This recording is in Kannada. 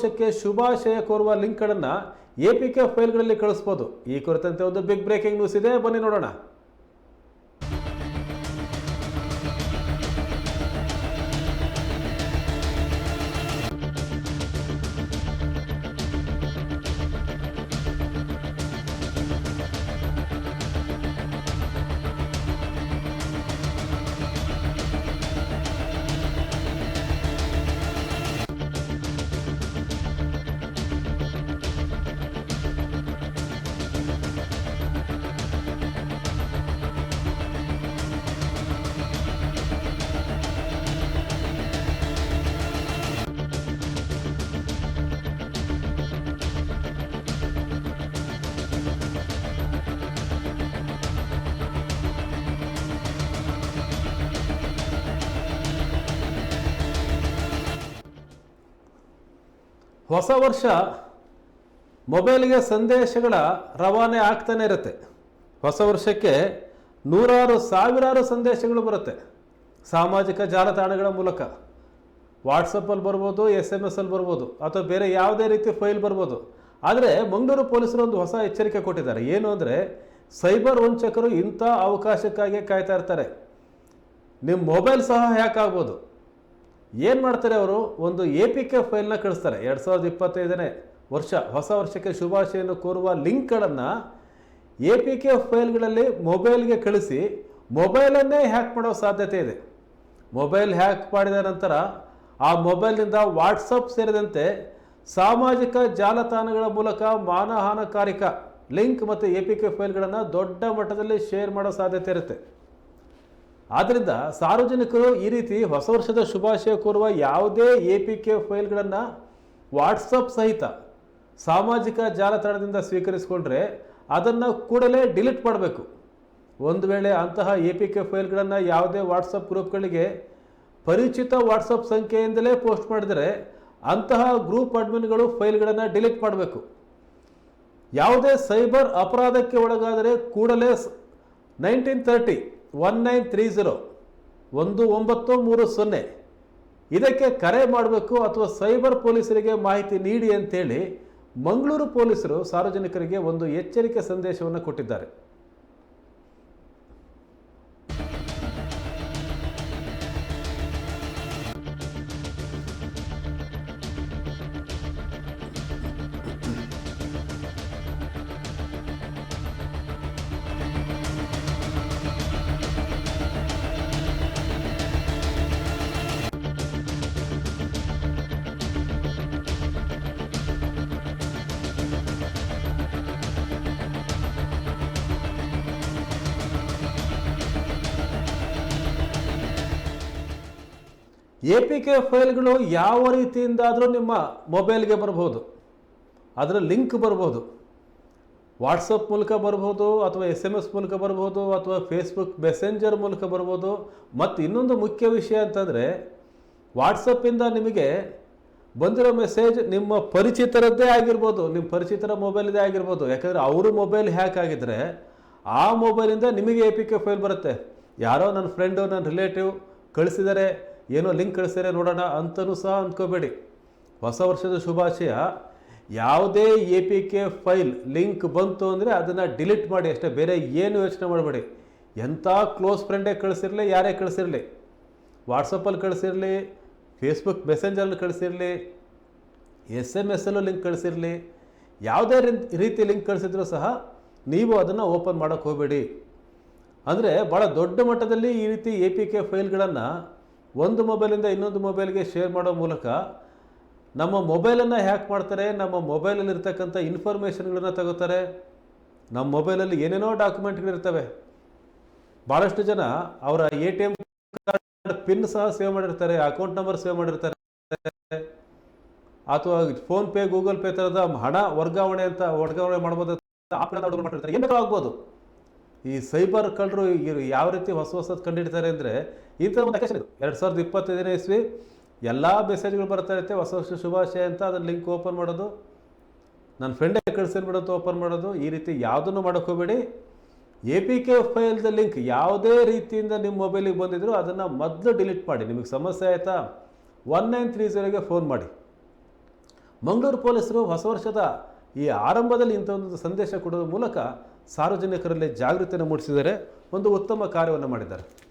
ವರ್ಷಕ್ಕೆ ಶುಭಾಶಯ ಕೋರುವ ಲಿಂಕ್ಗಳನ್ನು ಎ ಪಿ ಕೆ ಫೈಲ್ಗಳಲ್ಲಿ ಕಳಿಸ್ಬೋದು. ಈ ಕುರಿತಂತೆ ಒಂದು ಬಿಗ್ ಬ್ರೇಕಿಂಗ್ ನ್ಯೂಸ್ ಇದೆ. ಬನ್ನಿ ನೋಡೋಣ. ಹೊಸ ವರ್ಷ ಮೊಬೈಲ್ಗೆ ಸಂದೇಶಗಳ ರವಾನೆ ಆಗ್ತಾನೆ ಇರುತ್ತೆ. ಹೊಸ ವರ್ಷಕ್ಕೆ ನೂರಾರು ಸಾವಿರಾರು ಸಂದೇಶಗಳು ಬರುತ್ತೆ. ಸಾಮಾಜಿಕ ಜಾಲತಾಣಗಳ ಮೂಲಕ. ವಾಟ್ಸಪ್ಪಲ್ಲಿ ಬರ್ಬೋದು ಎಸ್ ಎಂ ಎಸ್ ಅಲ್ಲಿ ಬರ್ಬೋದು, ಅಥವಾ ಬೇರೆ ಯಾವುದೇ ರೀತಿ ಫೈಲ್ ಬರ್ಬೋದು. ಆದರೆ ಮಂಗಳೂರು ಪೊಲೀಸರು ಒಂದು ಹೊಸ ಎಚ್ಚರಿಕೆ ಕೊಟ್ಟಿದ್ದಾರೆ. ಏನು ಅಂದರೆ ಸೈಬರ್ ವಂಚಕರು ಇಂಥ ಅವಕಾಶಕ್ಕಾಗಿ ಕಾಯ್ತಾ ಇರ್ತಾರೆ. ನಿಮ್ಮ ಮೊಬೈಲ್ ಸಹ ಹ್ಯಾಕ್ ಆಗ್ಬೋದು. ಏನು ಮಾಡ್ತಾರೆ ಅವರು? ಒಂದು ಎ ಪಿ ಕೆ ಫೈಲ್ನ ಕಳಿಸ್ತಾರೆ. ಎರಡು ಸಾವಿರದ ಇಪ್ಪತ್ತೈದನೇ ವರ್ಷ, ಹೊಸ ವರ್ಷಕ್ಕೆ ಶುಭಾಶಯನ್ನು ಕೋರುವ ಲಿಂಕ್ಗಳನ್ನು ಎ ಪಿ ಕೆ ಫೈಲ್ಗಳಲ್ಲಿ ಮೊಬೈಲ್ಗೆ ಕಳಿಸಿ, ಮೊಬೈಲನ್ನೇ ಹ್ಯಾಕ್ ಮಾಡೋ ಸಾಧ್ಯತೆ ಇದೆ. ಮೊಬೈಲ್ ಹ್ಯಾಕ್ ಮಾಡಿದ ನಂತರ ಆ ಮೊಬೈಲ್ನಿಂದ ವಾಟ್ಸಪ್ ಸೇರಿದಂತೆ ಸಾಮಾಜಿಕ ಜಾಲತಾಣಗಳ ಮೂಲಕ ಮಾನಹಾನಕಾರಿಕ ಲಿಂಕ್ ಮತ್ತು ಎ ಪಿ ಕೆ ಫೈಲ್ಗಳನ್ನು ದೊಡ್ಡ ಮಟ್ಟದಲ್ಲಿ ಶೇರ್ ಮಾಡೋ ಸಾಧ್ಯತೆ ಇರುತ್ತೆ. ಆದ್ದರಿಂದ ಸಾರ್ವಜನಿಕರು ಈ ರೀತಿ ಹೊಸ ವರ್ಷದ ಶುಭಾಶಯ ಕೋರುವ ಯಾವುದೇ ಎ ಪಿ ಕೆ ಫೈಲ್ಗಳನ್ನು ವಾಟ್ಸಪ್ ಸಹಿತ ಸಾಮಾಜಿಕ ಜಾಲತಾಣದಿಂದ ಸ್ವೀಕರಿಸಿಕೊಂಡ್ರೆ ಅದನ್ನು ಕೂಡಲೇ ಡಿಲೀಟ್ ಮಾಡಬೇಕು. ಒಂದು ವೇಳೆ ಅಂತಹ ಎ ಪಿ ಕೆ ಫೈಲ್ಗಳನ್ನು ಯಾವುದೇ ವಾಟ್ಸಪ್ ಗ್ರೂಪ್ಗಳಿಗೆ ಪರಿಚಿತ ವಾಟ್ಸಪ್ ಸಂಖ್ಯೆಯಿಂದಲೇ ಪೋಸ್ಟ್ ಮಾಡಿದರೆ ಅಂತಹ ಗ್ರೂಪ್ ಅಡ್ಮಿನ್ಗಳು ಫೈಲ್ಗಳನ್ನು ಡಿಲೀಟ್ ಮಾಡಬೇಕು. ಯಾವುದೇ ಸೈಬರ್ ಅಪರಾಧಕ್ಕೆ ಒಳಗಾದರೆ ಕೂಡಲೇ nineteen thirty one nine three zero ಒಂದು ಒಂಬತ್ತು ಮೂರು ಸೊನ್ನೆ ಇದಕ್ಕೆ ಕರೆ ಮಾಡಬೇಕು ಅಥವಾ ಸೈಬರ್ ಪೊಲೀಸರಿಗೆ ಮಾಹಿತಿ ನೀಡಿ ಅಂತೇಳಿ ಮಂಗಳೂರು ಪೊಲೀಸರು ಸಾರ್ವಜನಿಕರಿಗೆ ಒಂದು ಎಚ್ಚರಿಕೆ ಸಂದೇಶವನ್ನು ಕೊಟ್ಟಿದ್ದಾರೆ. ಎ ಪಿ ಕೆ ಫೈಲ್ಗಳು ಯಾವ ರೀತಿಯಿಂದಾದರೂ ನಿಮ್ಮ ಮೊಬೈಲ್ಗೆ ಬರ್ಬೋದು. ಅದರ ಲಿಂಕ್ ಬರ್ಬೋದು. ವಾಟ್ಸಪ್ ಮೂಲಕ ಬರ್ಬೋದು, ಅಥವಾ ಎಸ್ ಎಂ ಎಸ್ ಮೂಲಕ ಬರ್ಬೋದು, ಅಥವಾ ಫೇಸ್ಬುಕ್ ಮೆಸೆಂಜರ್ ಮೂಲಕ ಬರ್ಬೋದು. ಮತ್ತು ಇನ್ನೊಂದು ಮುಖ್ಯ ವಿಷಯ ಅಂತಂದರೆ ವಾಟ್ಸಪ್ಪಿಂದ ನಿಮಗೆ ಬಂದಿರೋ ಮೆಸೇಜ್ ನಿಮ್ಮ ಪರಿಚಿತರದ್ದೇ ಆಗಿರ್ಬೋದು, ನಿಮ್ಮ ಪರಿಚಿತರ ಮೊಬೈಲ್ದೇ ಆಗಿರ್ಬೋದು. ಯಾಕಂದರೆ ಅವರು ಮೊಬೈಲ್ ಹ್ಯಾಕ್ ಆಗಿದ್ದರೆ ಆ ಮೊಬೈಲಿಂದ ನಿಮಗೆ ಎ ಪಿ ಕೆ ಫೈಲ್ ಬರುತ್ತೆ. ಯಾರೋ ನನ್ನ ಫ್ರೆಂಡು, ನನ್ನ ರಿಲೇಟಿವ್ ಕಳಿಸಿದ್ದಾರೆ ಏನೋ ಲಿಂಕ್ ಕಳಿಸ್ತಾರೆ ನೋಡೋಣ ಅಂತಲೂ ಸಹ ಅಂದ್ಕೋಬೇಡಿ. ಹೊಸ ವರ್ಷದ ಶುಭಾಶಯ. ಯಾವುದೇ A P K file link ಬಂತು ಅಂದರೆ ಅದನ್ನು ಡಿಲೀಟ್ ಮಾಡಿ ಅಷ್ಟೇ, ಬೇರೆ ಏನು ಯೋಚನೆ ಮಾಡಬೇಡಿ. ಎಂಥ ಕ್ಲೋಸ್ ಫ್ರೆಂಡೇ ಕಳಿಸಿರಲಿ, ಯಾರೇ ಕಳಿಸಿರಲಿ. ವಾಟ್ಸಪ್ಪಲ್ಲಿ ಕಳಿಸಿರಲಿ, ಫೇಸ್ಬುಕ್ ಮೆಸೆಂಜರಲ್ಲಿ ಕಳಿಸಿರಲಿ, ಎಸ್ ಎಂ ಎಸ್ಸಲ್ಲೂ ಲಿಂಕ್ ಕಳಿಸಿರಲಿ, ಯಾವುದೇ ರೀತಿ ಲಿಂಕ್ ಕಳಿಸಿದ್ರೂ ಸಹ ನೀವು ಅದನ್ನು ಓಪನ್ ಮಾಡೋಕ್ಕೆ ಹೋಗಬೇಡಿ. ಅಂದರೆ ಭಾಳ ದೊಡ್ಡ ಮಟ್ಟದಲ್ಲಿ ಈ ರೀತಿ ಎ ಪಿ ಕೆ ಫೈಲ್ಗಳನ್ನು ಒಂದು ಮೊಬೈಲಿಂದ ಇನ್ನೊಂದು ಮೊಬೈಲ್ಗೆ ಶೇರ್ ಮಾಡೋ ಮೂಲಕ ನಮ್ಮ ಮೊಬೈಲನ್ನು ಹ್ಯಾಕ್ ಮಾಡ್ತಾರೆ, ನಮ್ಮ ಮೊಬೈಲಲ್ಲಿ ಇರ್ತಕ್ಕಂಥ ಇನ್ಫಾರ್ಮೇಷನ್ಗಳನ್ನು ತಗೋತಾರೆ. ನಮ್ಮ ಮೊಬೈಲಲ್ಲಿ ಏನೇನೋ ಡಾಕ್ಯುಮೆಂಟ್ಗಳಿರ್ತವೆ ಭಾಳಷ್ಟು ಜನ ಅವರ A T M card pin ಸಹ ಸೇವ್ ಮಾಡಿರ್ತಾರೆ, ಅಕೌಂಟ್ ನಂಬರ್ ಸೇವ್ ಮಾಡಿರ್ತಾರೆ. ಅಥವಾ ಫೋನ್ ಪೇ, ಗೂಗಲ್ ಪೇ ಥರದ ಹಣ ವರ್ಗಾವಣೆ ಅಂತ ವರ್ಗಾವಣೆ ಮಾಡ್ಬೋದು ಆಗ್ಬೋದು. ಈ ಸೈಬರ್ ಕಳ್ಳರು ಯಾವ ರೀತಿ ಹೊಸ ಹೊಸದು ಕಂಡಿಡ್ತಾರೆ ಅಂದರೆ ಈ ಥರ ಒಂದು ಇದು. ಎರಡು ಸಾವಿರದ ಇಪ್ಪತ್ತೈದನೇ ಇಸ್ವಿ ಎಲ್ಲ ಮೆಸೇಜ್ಗಳು ಬರ್ತಾ ಇರುತ್ತೆ. ಹೊಸ ವರ್ಷ ಶುಭಾಶಯ ಅಂತ ಅದನ್ನು ಲಿಂಕ್ ಓಪನ್ ಮಾಡೋದು. ನನ್ನ ಫ್ರೆಂಡೇ ಕಳಿಸಿರ್ಬಿಡೋದು ಓಪನ್ ಮಾಡೋದು. ಈ ರೀತಿ ಯಾವುದನ್ನು ಮಾಡೋಕ್ಕೋಬೇಡಿ ಎ ಪಿ ಕೆ ಫೈಲ್ದ ಲಿಂಕ್ ಯಾವುದೇ ರೀತಿಯಿಂದ ನಿಮ್ಮ ಮೊಬೈಲಿಗೆ ಬಂದಿದ್ರು ಅದನ್ನು ಮೊದಲು ಡಿಲೀಟ್ ಮಾಡಿ. ನಿಮಗೆ ಸಮಸ್ಯೆ ಆಯಿತಾ? ಒನ್ ನೈನ್ ತ್ರೀ ಜೀರೋಗೆ ಫೋನ್ ಮಾಡಿ. ಮಂಗಳೂರು ಪೊಲೀಸರು ಹೊಸ ವರ್ಷದ ಈ ಆರಂಭದಲ್ಲಿ ಇಂಥ ಒಂದು ಸಂದೇಶ ಕೊಡೋದ್ರ ಮೂಲಕ ಸಾರ್ವಜನಿಕರಲ್ಲಿ ಜಾಗೃತಿಯನ್ನು ಮೂಡಿಸಿದರೆ ಒಂದು ಉತ್ತಮ ಕಾರ್ಯವನ್ನು ಮಾಡಿದ್ದಾರೆ.